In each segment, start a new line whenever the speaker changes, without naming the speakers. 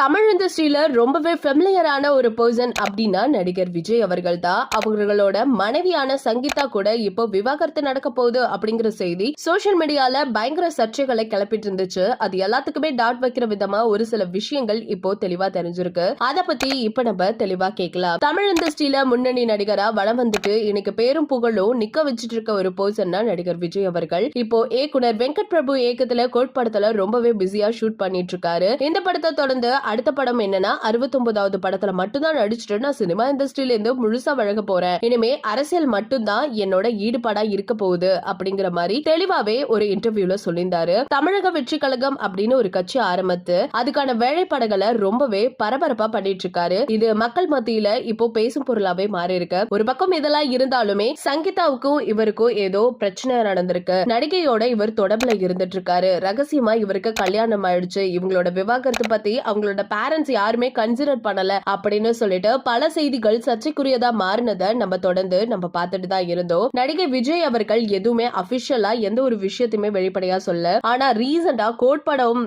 தமிழ் இண்டஸ்ட்ரியில ரொம்பவே ஃபெமிலியரான ஒரு பர்சன் அப்படின்னா நடிகர் விஜய் அவர்கள் தான் அவர்களோட மனைவியான சங்கீதா கூட இப்போ விவாகரத்து நடக்க போகுது அப்படிங்கிற செய்தி சோஷியல் மீடியால பயங்கர சர்ச்சைகளை கிளப்பிட்டு இருந்துச்சு. அது எல்லாத்துக்குமே டாட் வைக்கிற விதமா ஒரு சில விஷயங்கள் இப்போ தெளிவா தெரிஞ்சிருக்கு. அத பத்தி இப்ப நம்ம தெளிவா கேட்கலாம். தமிழ் இண்டஸ்ட்ரியில முன்னணி நடிகரா வளம் வந்துட்டு இன்னைக்கு பேரும் புகழும் நிக்க வச்சிட்டு இருக்க ஒரு பர்சன்னா நடிகர் விஜய் அவர்கள். இப்போ இயக்குனர் வெங்கட் பிரபு இயக்கத்துல கோட்படத்துல ரொம்பவே பிஸியா ஷூட் பண்ணிட்டு இருக்காரு. இந்த படத்தை தொடர்ந்து அடுத்த படம் என்னன்னா அறுபத்தொன்பதாவது படத்துல மட்டும்தான் நடிச்சுட்டு நான் சினிமா இண்டஸ்ட்ரியில இருந்து முழுசா வழங்க போறேன். இனிமே அரசியல் மட்டும்தான் என்னோட ஈடுபாடா இருக்க போகுது அப்படிங்கிற மாதிரி தெளிவாவே ஒரு இன்டர்வியூல சொல்லியிருந்தாரு. தமிழக வெற்றி கழகம் அப்படின்னு ஒரு கட்சி ஆரம்பித்து அதுக்கான வேலைப்பாடுகளை ரொம்பவே பரபரப்பா பண்ணிட்டு இருக்காரு இது மக்கள் மத்தியில இப்போ பேசும் பொருளாவே மாறி இருக்கு ஒரு பக்கம் இதெல்லாம் இருந்தாலுமே சங்கீதாவுக்கும் இவருக்கும் ஏதோ பிரச்சனை நடந்திருக்கு. நடிகையோட இவர் தொடர்புல இருந்துட்டு இருக்காரு ரகசியமா இவருக்கு கல்யாணம் ஆயிடுச்சு. இவங்களோட விவாகரத்து பத்தி அவங்களோட பேரண்ட்ஸ் யாருமே கன்சிடர் பண்ணல அப்படின்னு சொல்லிட்டு பல செய்திகள் சர்ச்சைக்குரியதா மாறினதை நம்ம தொடர்ந்து நம்ம பார்த்துட்டு தான் இருந்தோம். நடிகை விஜய் அவர்கள் எதுவுமே அபிஷியலா எந்த ஒரு விஷயத்தையுமே வெளிப்படையா சொல்ல ஆனா ரீசெண்டா கோட் படம்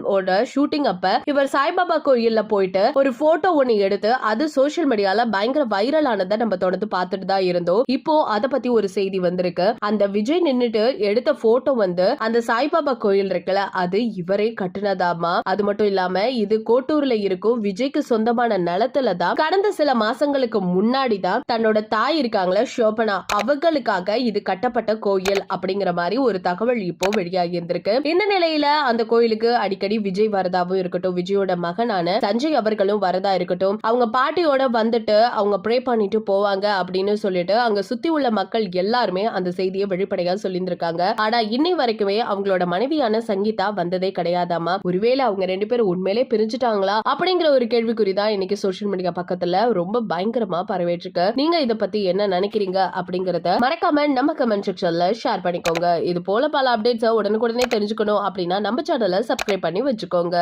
ஷூட்டிங் அப்ப இவர் சாய்பாபா கோயில்ல போயிட்டு ஒரு போட்டோ ஒண்ணு எடுத்து அது சோசியல் மீடியால பயங்கர வைரல் ஆனதை நம்ம தொடர்ந்து பார்த்துட்டு தான் இருந்தோம். இப்போ அத பத்தி ஒரு செய்தி வந்திருக்கு. அந்த விஜய் நின்னுட்டு எடுத்த போட்டோ வந்து அந்த சாய்பாபா கோயில் இருக்குல்ல அது இவரே கட்டுனதாமா அது மட்டும் இல்லாம இது கோட்டூர்ல இருக்கும். விஜய்க்கு சொந்தமான நிலத்துல தான் கடந்த சில மாசங்களுக்கு முன்னாடி தான் தன்னோட தாய் இருக்காங்களே ஷோபனா. அவங்களுக்காக இது கட்டப்பட்ட கோயில் அப்படிங்கிற மாதிரி ஒரு தகவல் இப்போ வெளியாகி இருந்திருக்கு இந்த நிலையில அந்த கோயிலுக்கு அடிக்கடி விஜய் வரதாவும் இருக்கட்டும் விஜயோட மகனான சஞ்சய் அவர்களும் வரதா இருக்கட்டும் அவங்க பாட்டியோட வந்துட்டு அவங்க ப்ரே பண்ணிட்டு போவாங்க அப்படின்னு சொல்லிட்டு அங்க சுத்தி உள்ள மக்கள் எல்லாருமே அந்த செய்தியை வெளிப்படையா சொல்லியிருந்திருக்காங்க. ஆனா இன்னை வரைக்குமே அவங்களோட மனைவியான சங்கீதா வந்ததே கிடையாதாமா ஒருவேளை அவங்க ரெண்டு பேரும் உண்மையிலே பிரிஞ்சுட்டாங்களா? அப்படிங்கிற ஒரு கேள்விக்குறி தான் இன்னைக்கு சோசியல் மீடியா பக்கத்துல ரொம்ப பயங்கரமா பரவிட்டு நீங்க இத பத்தி என்ன நினைக்கிறீங்க அப்படிங்கறத மறக்காம நம்ம கமெண்ட் செக்ஷன்ல ஷேர் பண்ணிக்கோங்க. இது போல பல அப்டேட்ஸ் உடனுக்குடனே தெரிஞ்சுக்கணும் அப்படின்னா நம்ம சேனலை சப்ஸ்கிரைப் பண்ணி வச்சுக்கோங்க.